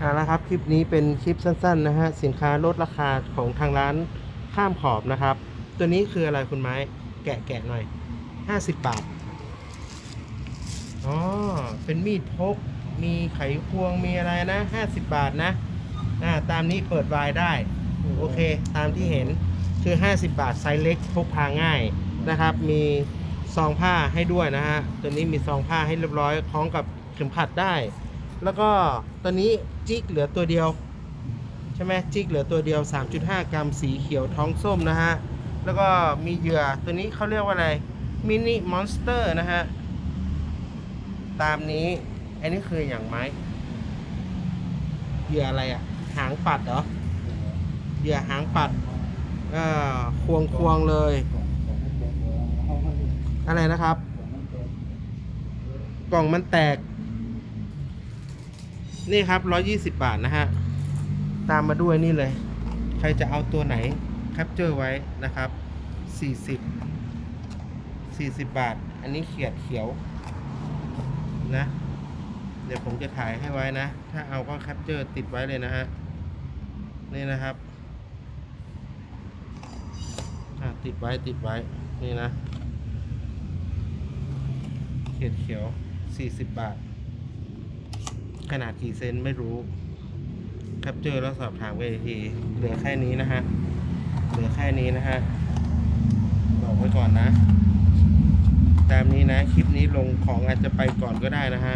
เอาละครับคลิปนี้เป็นคลิปสั้นๆนะฮะสินค้าลดราคาของทางร้านข้ามขอบนะครับ ตัวนี้คืออะไรคุณไม้ แกะแกะหน่อย 50 บาทอ๋อเป็นมีดพก มีไขควงมีอะไรนะ 50 บาทนะอ่าตามนี้เปิดวายได้ โอเค ตามที่เห็นคือ 50 บาทไซส์เล็กพกพาง่ายนะครับ มีซองผ้าให้ด้วยนะฮะตัวนี้มีซองผ้าให้เรียบร้อยคล้องกับเข็มขัดได้ แล้วก็ตัวนี้จิกเหลือตัวเดียว ใช่ไหมจิกเหลือตัวเดียว 3.5 กรัมสีเขียวท้องส้มนะฮะ แล้วก็มีเหยื่อตัวนี้เขาเรียกว่าอะไรมินิมอนสเตอร์นะฮะ ตามนี้ อันนี้คืออย่างไม้เหยื่ออะไรอะหางปัดเหรอเหยื่อหางปัดอ่อควงควงเลย อะไรนะครับ กล่องมันแตก นี่ครับ 120 บาทนะฮะ ตามมาด้วยนี่เลย ใครจะเอาตัวไหนแคปเจอร์ไว้นะครับ 40 40 บาท อันนี้เขียดเขียวนะ เดี๋ยวผมจะถ่ายให้ไว้นะ ถ้าเอาก็แคปเจอร์ติดไว้เลยนะฮะ นี่นะครับติดไว้ติดไว้ นี่นะ เขียดเขียว 40 บาท ขนาดกี่เซนไม่รู้แคปเจอร์แล้วสอบถามเวทีเหลือแค่นี้นะฮะ เหลือแค่นี้นะฮะ บอกไว้ก่อนนะ ตามนี้นะ คลิปนี้ลงของอาจจะไปก่อนก็ได้นะฮะ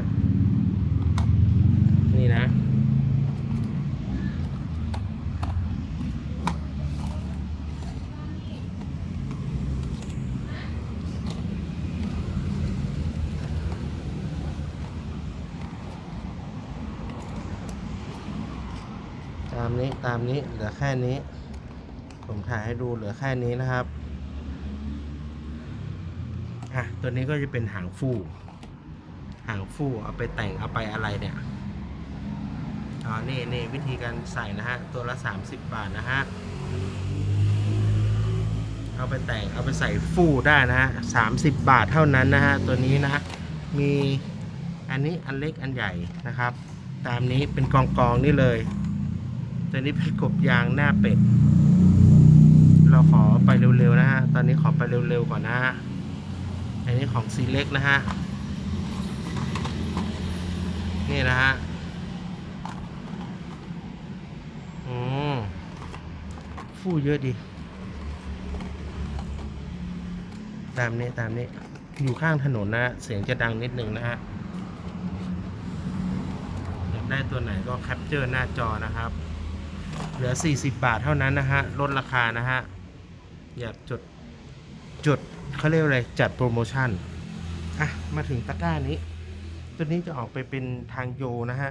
นี่นะ นี้ตามนี้เหลือแค่นี้ ผมถ่ายให้ดูเหลือแค่นี้นะครับอะตัวนี้ก็จะเป็นหางฟูหางฟูเอาไปแต่งเอาไปอะไรเนี่ยอ๋อนี่นี่วิธีการใส่นะฮะ ตัวละ 30 บาทนะฮะ เอาไปแต่งเอาไปใส่ฟูได้นะฮะ30บาทเท่านั้นนะฮะ ตัวนี้นะ มีอันนี้อันเล็กอันใหญ่นะครับ ตามนี้เป็นกองกองๆนี่เลย ตัวนี้เป็นกบยางหน้าเป็ด เราขอไปเร็วๆนะฮะ ตอนนี้ขอไปเร็วๆก่อนนะฮะ อันนี้ของซีเล็กนะฮะ นี่นะฮะ อืมฟู่เยอะดี ตามนี้ตามนี้ อยู่ข้างถนนนะฮะเสียงจะดังนิดนึงนะฮะได้ตัวไหนก็แคปเจอร์หน้าจอนะครับ เหลือ 40 บาทเท่านั้นนะฮะลดราคานะฮะ อยากจดจดเขาเรียกอะไรจัดโปรโมชั่น อะ มาถึงตะกร้านี้ ตัวนี้จะออกไปเป็นทางโยนะฮะ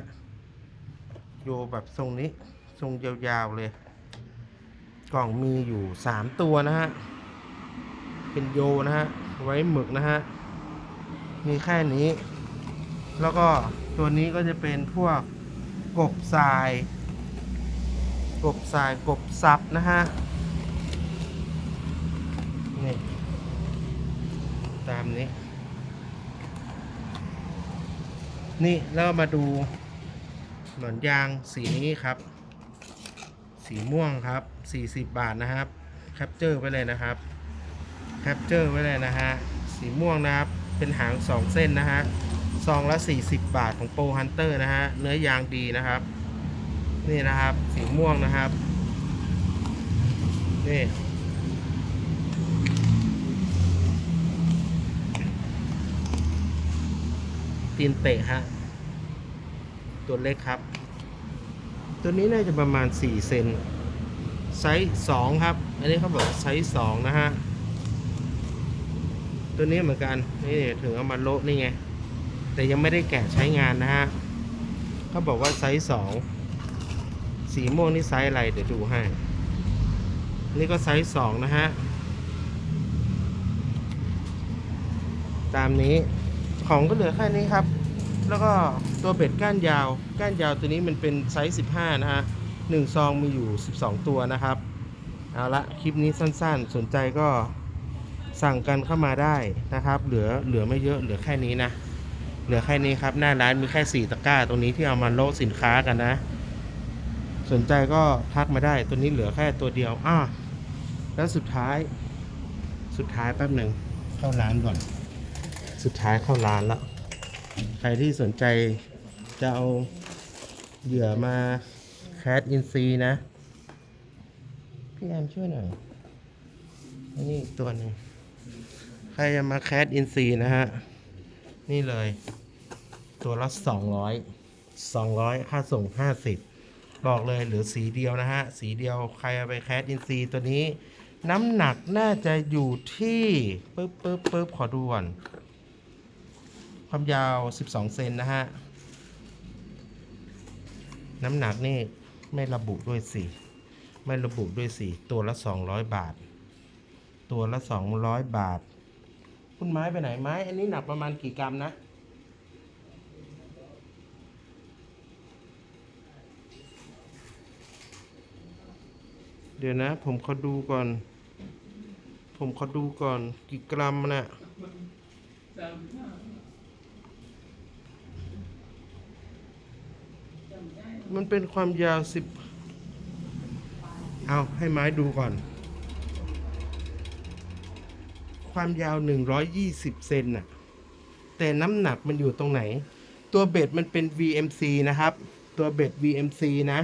โยแบบทรงนี้ ทรงยาวๆเลย กล่องมีอยู่ 3 ตัวนะฮะ เป็นโยนะฮะ ไว้หมึกนะฮะ มีแค่นี้ แล้วก็ตัวนี้ก็จะเป็นพวกกบทราย กบทรายกบซับนะฮะ นี่ ตามนี้ นี่แล้วมาดูหนอนยางสีนี้ครับ สีม่วงครับ 40 บาทนะครับ แคปเจอร์ไว้เลยนะครับ แคปเจอร์ไว้เลยนะฮะ สีม่วงนะครับ เป็นหาง 2 เส้นนะฮะซองละ 40 บาทของโปรฮันเตอร์นะฮะ เนื้อยางดีนะครับ นี่นะครับสีม่วงนะครับ นี่ตีนเตะฮะ ตัวเล็กครับ ตัวนี้น่าจะประมาณ 4 เซนไซส์2ครับ อันนี้เขาบอกไซส์2นะฮะ ตัวนี้เหมือนกัน นี่ถึงเอามาโละนี่ไง แต่ยังไม่ได้แกะใช้งานนะฮะเขาบอกว่าไซส์สอง สีม่วงนี่ไซส์อะไร เดี๋ยวดูให้ นี่ก็ไซส์สองนะฮะ ตามนี้ของก็เหลือแค่นี้ครับ แล้วก็ตัวเบ็ดก้านยาว ก้านยาวตัวนี้มันเป็นไซส์15 นะฮะหนึ่งซองมีอยู่ 12 ตัวนะครับ เอาละคลิปนี้สั้นๆ สนใจก็สั่งกันเข้ามาได้นะครับ เหลือเหลือไม่เยอะเหลือแค่นี้นะ เหลือแค่นี้ครับ หน้าร้านมีแค่ 4 ตะกร้าตรงนี้ที่เอามาโลสินค้ากันนะ สนใจก็ทักมาได้ตัวนี้เหลือแค่ตัวเดียวอะแล้วสุดท้าย สุดท้ายแป๊บหนึ่งเข้าร้านก่อน สุดท้ายเข้าร้านแล้ว ใครที่สนใจจะเอาเหยื่อมาแคสอินซีนะ พี่แอมช่วยหน่อยอันนี้อีกตัวหนึ่งใครจะมาแคสอินซีนะฮะ นี่เลย ตัวละสองร้อยสองร้อยค่าส่งห้าสิบ บอกเลยเหลือสีเดียวนะฮะ สีเดียวใครเอาไปแคสอินซีตัวนี้ น้ำหนักน่าจะอยู่ที่ปึ๊บปึ๊บปึ๊บขอดูก่อนความยาว 12 เซนนะฮะ น้ำหนักนี่ไม่ระบุด้วยสิ ไม่ระบุด้วยสิ ตัวละ 200 บาท ตัวละ 200 บาท คุณไม้ไปไหนไม้ อันนี้หนักประมาณกี่กรัมนะ เดี๋ยวนะ ผมขอดูก่อน ผมขอดูก่อน กี่กรัมนะ่ะมันเป็นความยาวสิบเอาให้ไม้ดูก่อน ความยาว120เซนน่ะ แต่น้ำหนักมันอยู่ตรงไหน ตัวเบ็ดมันเป็น VMC นะครับ ตัวเบ็ด VMC นะ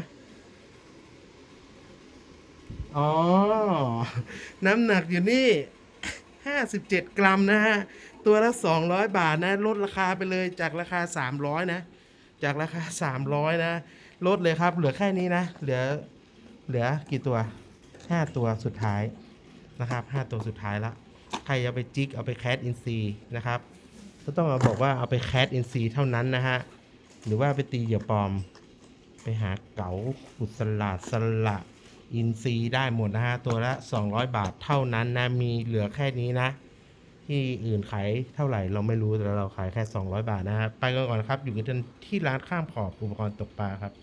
อ๋อ น้ำหนักอยู่นี่ 57 กรัมนะฮะ ตัวละ 200 บาทนะ ลดราคาไปเลยจากราคา 300 นะ จากราคา 300 นะ ลดเลยครับ เหลือแค่นี้นะ เหลือ เหลือกี่ตัว 5 ตัวสุดท้ายนะครับ 5 ตัวสุดท้ายละ ใครเอาไปจิก เอาไปแคสอินซีนะครับก็ต้องมาบอกว่าเอาไปแคสอินซีเท่านั้นนะฮะ หรือว่าไปตีเหยื่อปลอม ไปหาเก๋าอุสลาดสละ อินซีได้หมดนะฮะ ตัวละ 200 บาทเท่านั้นนะ มีเหลือแค่นี้นะ ที่อื่นขายเท่าไหร่เราไม่รู้แต่เราขายแค่ 200 บาทนะฮะ ไปกันก่อนครับ อยู่กันที่ร้านข้ามขอบอุปกรณ์ตกปลาครับ